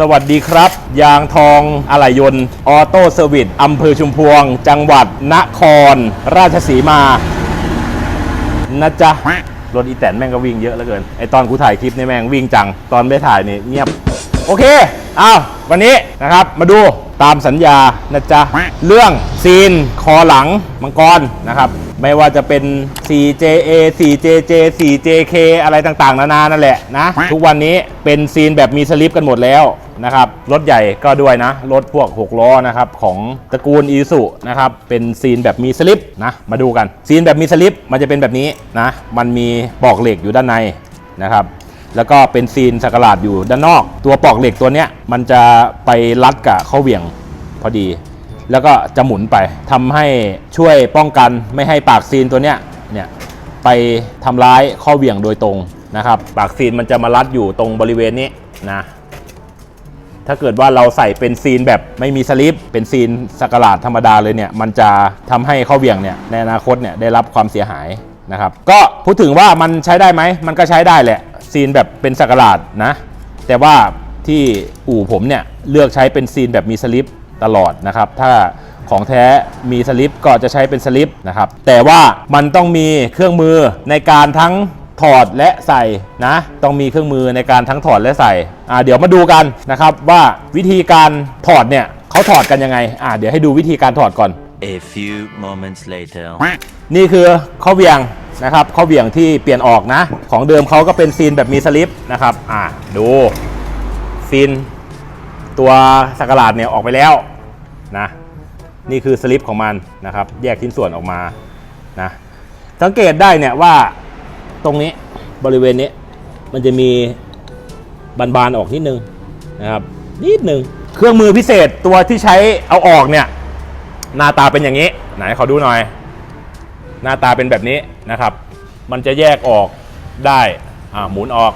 สวัสดีครับ ยางทองอะไหล่ยนต์ออโต้เซอร์วิสอำเภอชุมพวง จังหวัดนคร ราชสีมา นะจ๊ะ รถอีแตนแม่งก็วิ่งเยอะเหลือเกิน ไอตอนกูถ่ายคลิปนี่แม่งวิ่งจัง ตอนไม่ถ่ายนี่เงียบ โอเค อ้าว วันนี้นะครับ มาดูตามสัญญานะจ๊ะ เรื่องซีนคอหลังมังกรนะครับ ไม่ว่าจะเป็น 4JA 4JJ 4JK อะไรต่างๆ นานานั่นแหละนะ ทุกวันนี้เป็นซีนแบบมีสลิปกันหมดแล้วนะครับ รถใหญ่ก็ด้วยนะ รถพวก 6 ล้อนะครับของตระกูลอีสุนะครับ เป็นซีนแบบมีสลิปนะ มาดูกัน ซีนแบบมีสลิปมันจะเป็นแบบนี้นะ มันมีปลอกเหล็กอยู่ด้านในนะครับแล้วก็เป็นซีนสักหลาดอยู่ด้านนอก ตัวปลอกเหล็กตัวเนี้ยมันจะไปรัดกับข้อเหวี่ยงพอดี แล้วก็จะหมุนไปทำให้ช่วยป้องกันไม่ให้ปากซีนตัวเนี้ยเนี่ยไปทำร้ายข้อเหวี่ยงโดยตรงนะครับ ปากซีนมันจะมารัดอยู่ตรงบริเวณนี้นะถ้าเกิดว่าเราใส่เป็นซีนแบบไม่มีสลิปเป็นซีนสกหลาดธรรมดาเลยเนี่ย มันจะทำให้ข้อเหวี่ยงเนี่ยในอนาคตเนี่ยได้รับความเสียหายนะครับ ก็พูดถึงว่ามันใช้ได้ไหม มันก็ใช้ได้แหละ ซีนแบบเป็นสกหลาดนะ แต่ว่าที่อู่ผมเนี่ยเลือกใช้เป็นซีนแบบมีสลิป ตลอดนะครับ ถ้าของแท้มีสลิปก็จะใช้เป็นสลิปนะครับ แต่ว่ามันต้องมีเครื่องมือในการทั้งถอดและใส่นะ ต้องมีเครื่องมือในการทั้งถอดและใส่อ่าเดี๋ยวมาดูกันนะครับว่าวิธีการถอดเนี่ยเขาถอดกันยังไงอ่าเดี๋ยวให้ดูวิธีการถอดก่อน A few moments later. นี่คือข้อเหวียงนะครับข้อเหวียงที่เปลี่ยนออกนะ ของเดิมเขาก็เป็นซีนแบบมีสลิปนะครับอ่าดูซีน ตัวสักหลาดเนี่ยออกไปแล้วนะนี่คือสลิปของมันนะครับแยกชิ้นส่วนออกมานะสังเกตได้เนี่ยว่าตรงนี้บริเวณนี้มันจะมีบานๆออกนิดนึงนะครับนิดนึงเครื่องมือพิเศษตัวที่ใช้เอาออกเนี่ยหน้าตาเป็นอย่างนี้ไหนขอดูหน่อย หน้าตาเป็นแบบนี้นะครับ มันจะแยกออกได้อ่าหมุนออก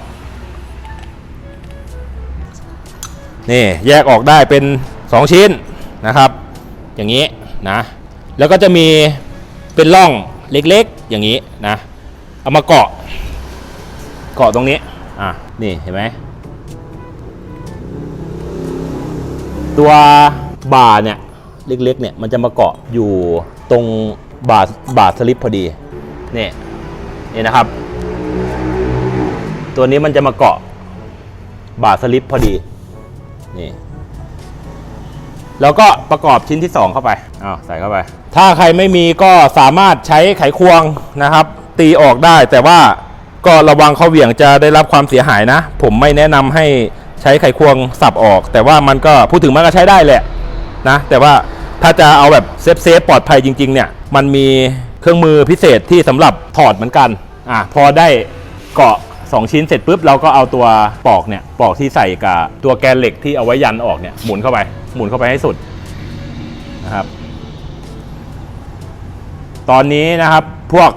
นี่แยกออกได้เป็น 2 ชิ้นนะครับ อย่างนี้นะ แล้วก็จะมีเป็นร่องเล็กๆ อย่างนี้นะ เอามาเกาะ เกาะตรงนี้ อะ นี่เห็นไหม ตัวบ่าเนี่ยเล็กๆ เนี่ยมันจะมาเกาะอยู่ตรงบาบาสลิปพอดี นี่นี่นะครับ ตัวนี้มันจะมาเกาะบาสลิปพอดี นี่ แล้วก็ประกอบชิ้นที่ 2 เข้าไปอ้าวใส่เข้าไป ถ้าใครไม่มีก็สามารถใช้ไขควงนะครับ ตีออกได้แต่ว่าก็ระวังเขาเหวี่ยงจะได้รับความเสียหายนะ ผมไม่แนะนำให้ใช้ไขควงสับออก แต่ว่ามันก็พูดถึงมันก็ใช้ได้แหละนะ แต่ว่าถ้าจะเอาแบบเซฟเซฟปลอดภัยจริง ๆ เนี่ย มันมีเครื่องมือพิเศษที่สำหรับถอดเหมือนกันอะพอได้เกาะ 2ชิ้นเสร็จปุ๊บเราก็เอาตัวปอกเนี่ยปอกที่ใส่กับตัวแกนเหล็กที่เอาไว้ยันออกเนี่ยหมุนเข้าไปหมุนเข้าไปให้สุดนะครับ ตอนนี้นะครับพวก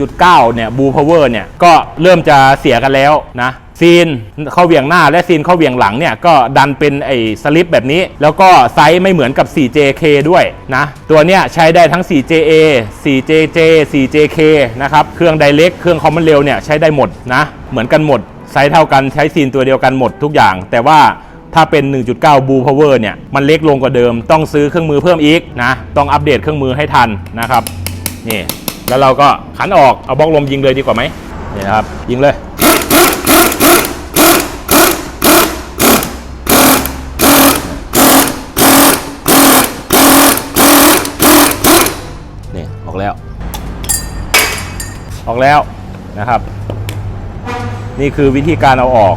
1.9 เนี่ยบูพาวเวอร์เนี่ยก็เริ่มจะเสียกันแล้วนะ ซีนเข้าเหวี่ยงหน้าและซีนเข้าเหวี่ยงหลังเนี่ยก็ดันเป็นไอ้สลิปแบบนี้ แล้วก็ไซส์ไม่เหมือนกับ 4JK ด้วยนะตัวเนี้ยใช้ได้ทั้ง 4JA 4JJ 4JK นะครับเครื่องไดเ c กเครื่องคอมมอนเรลเนี่ยใช้ได้หมดนะเหมือนกันหมดไซส์เท่ากันใช้ซีนตัวเดียวกันหมดทุกอย่าง แต่ว่าถ้าเป็น 1.9 Blue Power เนี่ย มันเล็กลงกว่าเดิม ต้องซื้อเครื่องมือเพิ่มอีกนะ ต้องอัปเดตเครื่องมือให้ทันนะครับ นี่ แล้วเราก็ขันออก เอาบล็อกลมยิงเลยดีกว่าไหมนี่นะครับ ยิงเลย ออกแล้วนะครับ นี่คือวิธีการเอาออก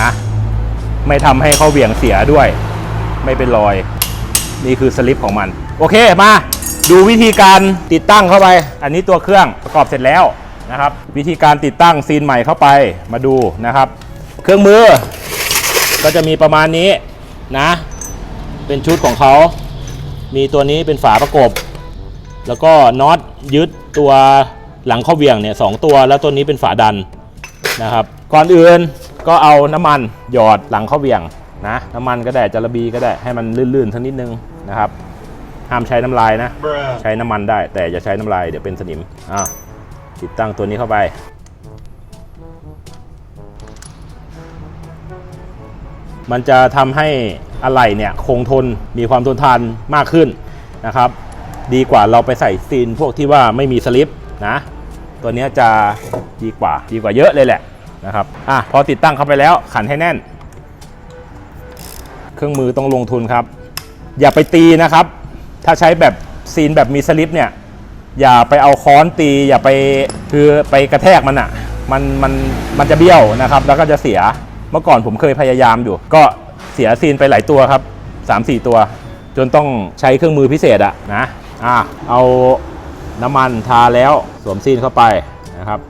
นะ ไม่ทำให้เขาเหวี่ยงเสียด้วย ไม่เป็นรอย นี่คือสลิปของมัน โอเคมาดูวิธีการติดตั้งเข้าไป อันนี้ตัวเครื่องประกอบเสร็จแล้วนะครับ วิธีการติดตั้งซีนใหม่เข้าไปมาดูนะครับ เครื่องมือ ก็จะมีประมาณนี้นะ เป็นชุดของเขา มีตัวนี้เป็นฝาประกบ แล้วก็น็อตยึดตัว หลังเข้าเบี่ยงเนี่ยสองตัวแล้วตัวนี้เป็นฝาดันนะครับ ก่อนอื่นก็เอาน้ำมันหยอดหลังเข้าเบี่ยงนะน้ำมันก็ได้จาระบีก็ได้ให้มันลื่นๆสักนิดนึงนะครับห้ามใช้น้ำลายนะ ใช้น้ำมันได้ แต่อย่าใช้น้ำลายเดี๋ยวเป็นสนิมอะติดตั้งตัวนี้เข้าไปนมันจะทำให้อะไหล่เนี่ยคงทนมีความทนทานมากขึ้นนะครับ ดีกว่าเราไปใส่ซีนพวกที่ว่าไม่มีสลิป นะตัวนี้จะดีกว่าดีกว่าเยอะเลยแหละนะครับอะพอติดตั้งเข้าไปแล้วขันให้แน่น เครื่องมือต้องลงทุนครับ อย่าไปตีนะครับ ถ้าใช้แบบซีนแบบมีสลิปเนี่ย อย่าไปเอาค้อนตี อย่าไปคือไปกระแทกมันอะ่ะมันมันมันจะเบี้ยวนะครับ แล้วก็จะเสียเมื่อก่อนผมเคยพยายามอยู่ ก็เสียซีนไปหลายตัวครับ3 4 ตัว จนต้องใช้เครื่องมือพิเศษอะนะอะเอา น้ำมันทาแล้วสวมซีนเข้าไปนะครับ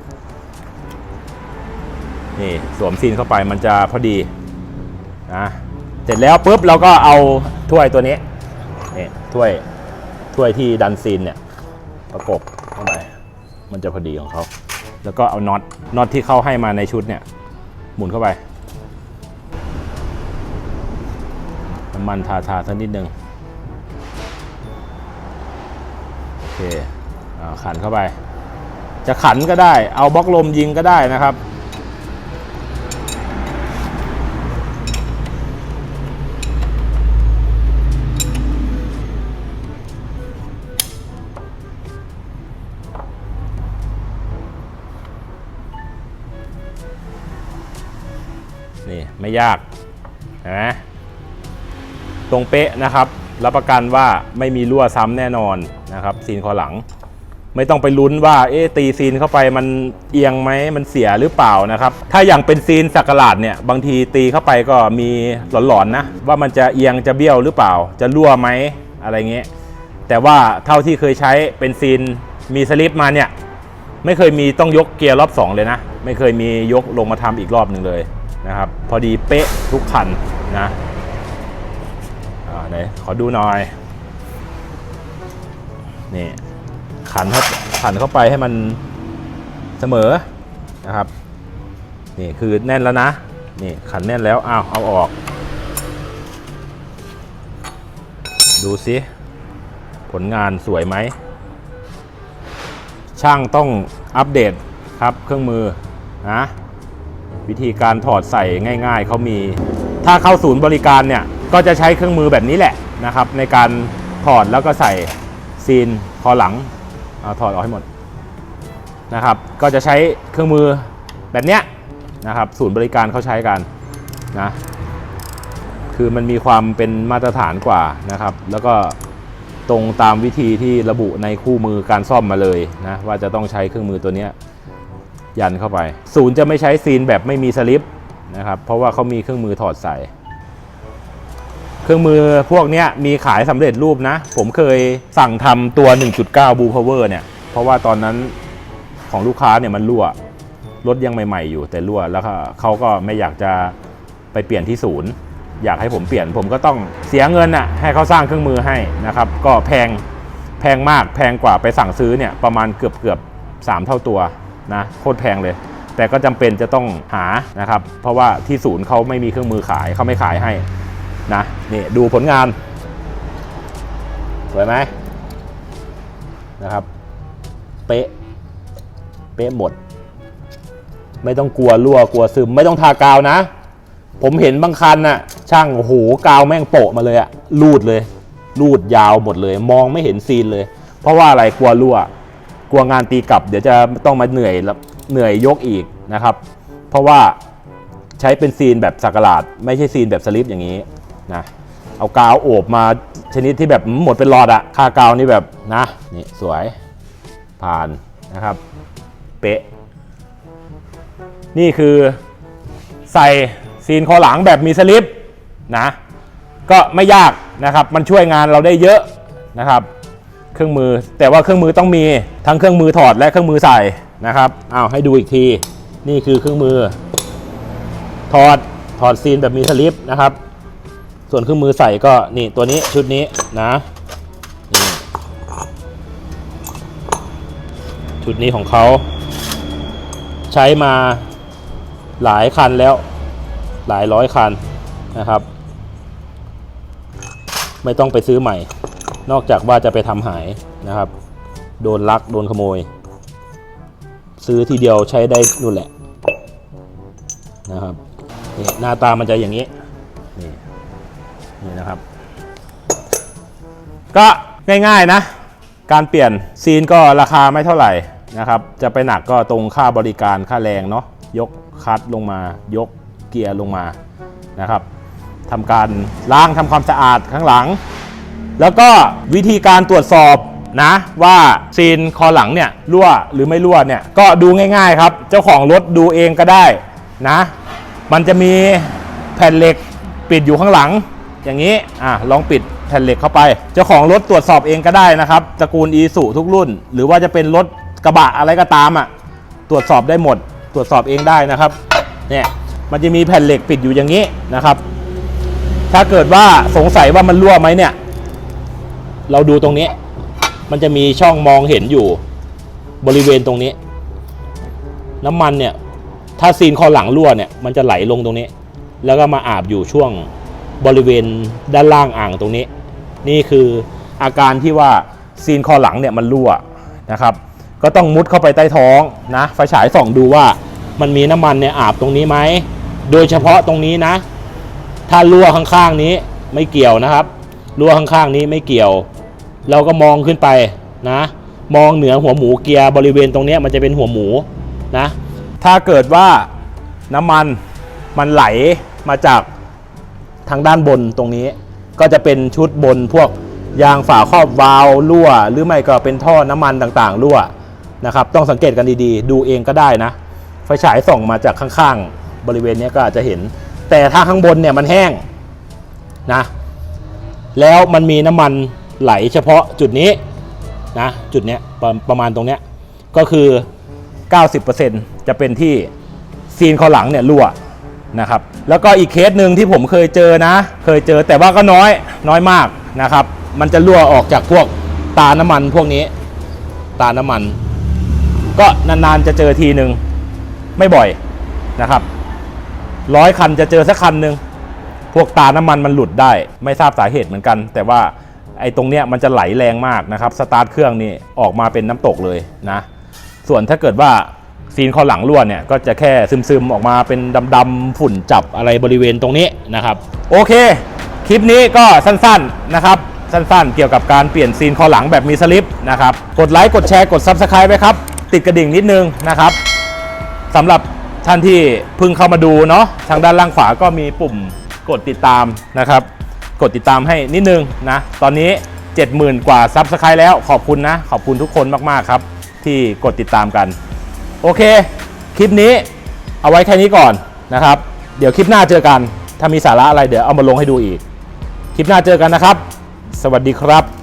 นี่สวมซีนเข้าไปมันจะพอดีนะเสร็จแล้วปุ๊บเราก็เอาถ้วยตัวนี้นี่ถ้วยถ้วยที่ดันซีนเนี่ยประกบเข้าไปมันจะพอดีของเขาแล้วก็เอาน็อตน็อตที่เขาให้มาในชุดเนี่ยหมุนเข้าไปน้ำมันทาทาสักนิดนึงโอเค ขันเข้าไป จะขันก็ได้ เอาบล็อกลมยิงก็ได้นะครับ นี่ไม่ยากนไหมตรงเป๊ะนะครับ รับประกันว่าไม่มีรั่วซ้ำแน่นอนนะครับ ซีนคอหลัง ไม่ต้องไปลุ้นว่าเอ๊ะตีซีนเข้าไปมันเอียงไหมมันเสียหรือเปล่านะครับถ้าอย่างเป็นซีนสักหลาดเนี่ยบางทีตีเข้าไปก็มีหลอนๆนะว่ามันจะเอียงจะเบี้ยวหรือเปล่า จะรั่วไหมอะไรเงี้ยแต่ว่าเท่าที่เคยใช้เป็นซีนมีสลิปมาเนี่ยไม่เคยมีต้องยกเกียร์รอบ 2 เลยนะ ไม่เคยมียกลงมาทำอีกรอบหนึ่งเลยนะครับ พอดีเป๊ะทุกคันนะอ่าไหนขอดูหน่อยนี่ ขันเข้าขันเข้าไปให้มันเสมอนะครับนี่คือแน่นแล้วนะนี่ขันแน่นแล้วอ้าวเอาออก ดูสิผลงานสวยไหม ช่างต้องอัปเดตครับเครื่องมือนะวิธีการถอดใส่ง่ายๆเขามี ถ้าเข้าศูนย์บริการเนี่ยก็จะใช้เครื่องมือแบบนี้แหละนะครับ ในการถอดแล้วก็ใส่ซีนคอหลัง เอาถอดออกให้หมดนะครับ ก็จะใช้เครื่องมือแบบเนี้ยนะครับ ศูนย์บริการเขาใช้กันนะคือมันมีความเป็นมาตรฐานกว่านะครับ แล้วก็ตรงตามวิธีที่ระบุในคู่มือการซ่อมมาเลยนะว่าจะต้องใช้เครื่องมือตัวเนี้ยยันเข้าไป ศูนย์จะไม่ใช้ซีนแบบไม่มีสลิปนะครับเพราะว่าเขามีเครื่องมือถอดใส่ ครื่องมือพวกนี้มีขายสำเร็จรูปนะ ผมเคยสั่งทำตัว 1.9 Blue Power เนี่ย เพราะว่าตอนนั้นของลูกค้าเนี่ยมันรั่ว รถยังใหม่ ๆ อยู่แต่รั่ว แล้วก็เขาก็ไม่อยากจะไปเปลี่ยนที่ศูนย์ อยากให้ผมเปลี่ยนผมก็ต้องเสียเงินอะให้เขาสร้างเครื่องมือให้นะครับ ก็แพงแพงมากแพงกว่าไปสั่งซื้อเนี่ยประมาณเกือบเกือบสามเท่าตัวนะโคตรแพงเลย แต่ก็จำเป็นจะต้องหานะครับ เพราะว่าที่ศูนย์เขาไม่มีเครื่องมือขายเขาไม่ขายให้ นะนี่ดูผลงาน สวยไหมนะครับ เป๊ะ เป๊ะหมด ไม่ต้องกลัวรั่วกลัวซึม ไม่ต้องทากาวนะ ผมเห็นบางคันน่ะ ช่างโอ้โหกาวแม่งโปะมาเลยอะรูดเลย รูดยาวหมดเลย มองไม่เห็นซีนเลย เพราะว่าอะไรกลัวรั่ว กลัวงานตีกลับ เดี๋ยวจะต้องมาเหนื่อยแล้วเหนื่อยยกอีกนะครับ เพราะว่าใช้เป็นซีนแบบสักหลาด ไม่ใช่ซีนแบบสลิปอย่างนี้ นะเอากาวโอบมาชนิดที่แบบหมดเป็นหลอดอะค่ากาวนี่แบบนะนี่สวยผ่านนะครับ เป๊ะ นี่คือใส่ซีนคอหลังแบบมีสลิปนะก็ไม่ยากนะครับ มันช่วยงานเราได้เยอะนะครับ เครื่องมือแต่ว่าเครื่องมือต้องมีทั้งเครื่องมือถอดและเครื่องมือใส่นะครับอ้าวให้ดูอีกที นี่คือเครื่องมือ ถอดถอดซีนแบบมีสลิปนะครับ ส่วนเครื่องมือใส่ก็นี่ตัวนี้ชุดนี้นะชุดนี้ของเขาใช้มาหลายคันแล้วหลายร้อยคันนะครับ ไม่ต้องไปซื้อใหม่ นอกจากว่าจะไปทำหายนะครับ โดนลักโดนขโมย ซื้อทีเดียวใช้ได้นู่นแหละนะครับนี่หน้าตามันจะอย่างนี้นี่ นี่นะครับ ก็ง่ายๆนะ การเปลี่ยนซีนก็ราคาไม่เท่าไหร่นะครับ จะไปหนักก็ตรงค่าบริการค่าแรงเนาะยกคัดลงมายกเกียร์ลงมานะครับทำการล้างทำความสะอาดข้างหลัง แล้วก็วิธีการตรวจสอบนะว่าซีนคอหลังเนี่ยรั่วหรือไม่รั่วเนี่ยก็ดูง่ายๆครับ เจ้าของรถดูเองก็ได้นะ มันจะมีแผ่นเหล็กปิดอยู่ข้างหลัง อย่างนี้อะลองปิดแผ่นเหล็กเข้าไป เจ้าของรถตรวจสอบเองก็ได้นะครับตระกูลอีสุทุกรุ่น หรือว่าจะเป็นรถกระบะอะไรก็ตามอะตรวจสอบได้หมด ตรวจสอบเองได้นะครับเนี่ยมันจะมีแผ่นเหล็กปิดอยู่อย่างนี้นะครับ ถ้าเกิดว่าสงสัยว่ามันรั่วไหมเนี่ย เราดูตรงนี้ มันจะมีช่องมองเห็นอยู่ บริเวณตรงนี้ น้ำมันเนี่ย ถ้าซีนคอหลังรั่วเนี่ย มันจะไหลลงตรงนี้ แล้วก็มาอาบอยู่ช่วง บริเวณด้านล่างอ่างตรงนี้ นี่คืออาการที่ว่าซีนคอหลังเนี่ยมันรั่วนะครับ ก็ต้องมุดเข้าไปใต้ท้องนะไฟฉายส่องดูว่ามันมีน้ำมันเนี่ยอาบตรงนี้ไหมโดยเฉพาะตรงนี้นะ ถ้ารั่วข้างๆนี้ไม่เกี่ยวนะครับรั่วข้างๆนี้ไม่เกี่ยว เราก็มองขึ้นไปนะ มองเหนือหัวหมูเกียร์บริเวณตรงนี้มันจะเป็นหัวหมูนะ ถ้าเกิดว่าน้ำมันมันไหลมาจาก ทางด้านบนตรงนี้ ก็จะเป็นชุดบนพวกยางฝาครอบวาล์วรั่ว หรือไม่ก็เป็นท่อน้ำมันต่างๆ รั่วนะครับ ต้องสังเกตกันดีๆ ดูเองก็ได้นะ ไฟฉายส่องมาจากข้างๆ บริเวณนี้ก็อาจจะเห็น แต่ถ้าข้างบนเนี่ยมันแห้งนะ แล้วมันมีน้ำมันไหลเฉพาะจุดนี้นะ จุดเนี้ยประประมาณตรงเนี้ยก็คือ 90%จะเป็นที่ซีนคอหลังเนี่ยรั่ว นะครับแล้วก็อีกเคสหนึ่งที่ผมเคยเจอนะ เคยเจอแต่ว่าก็น้อยน้อยมากนะครับ มันจะรั่วออกจากพวกตาน้ำมันพวกนี้ ตาน้ำมัน ก็นานๆจะเจอทีหนึ่งไม่บ่อยนะครับร้อยคันจะเจอสักคันหนึ่งพวกตาน้ำมันมันหลุดได้ ไม่ทราบสาเหตุเหมือนกัน แต่ว่าไอ้ตรงเนี้ยมันจะไหลแรงมากนะครับสตาร์ทเครื่องนี่ออกมาเป็นน้ำตกเลยนะส่วนถ้าเกิดว่า ซีนคอหลังรั่วเนี่ยก็จะแค่ซึมๆออกมาเป็นดำๆฝุ่นจับอะไรบริเวณตรงนี้นะครับ โอเค คลิปนี้ก็สั้นๆนะครับ สั้นๆ เกี่ยวกับการเปลี่ยนซีนคอหลังแบบมีสลิปนะครับ กดไลค์กดแชร์กด Subscribe ไว้ครับ ติดกระดิ่งนิดนึงนะครับสำหรับท่านที่เพิ่งเข้ามาดูเนาะทางด้านล่างขวาก็มีปุ่มกดติดตามนะครับ กดติดตามให้นิดนึงนะ ตอนนี้ 70,000 กว่า Subscribe แล้วขอบคุณนะ ขอบคุณทุกคนมาก ๆ ครับ ที่กดติดตามกัน โอเค คลิปนี้เอาไว้แค่นี้ก่อนนะครับ เดี๋ยวคลิปหน้าเจอกัน ถ้ามีสาระอะไรเดี๋ยวเอามาลงให้ดูอีก คลิปหน้าเจอกันนะครับ สวัสดีครับ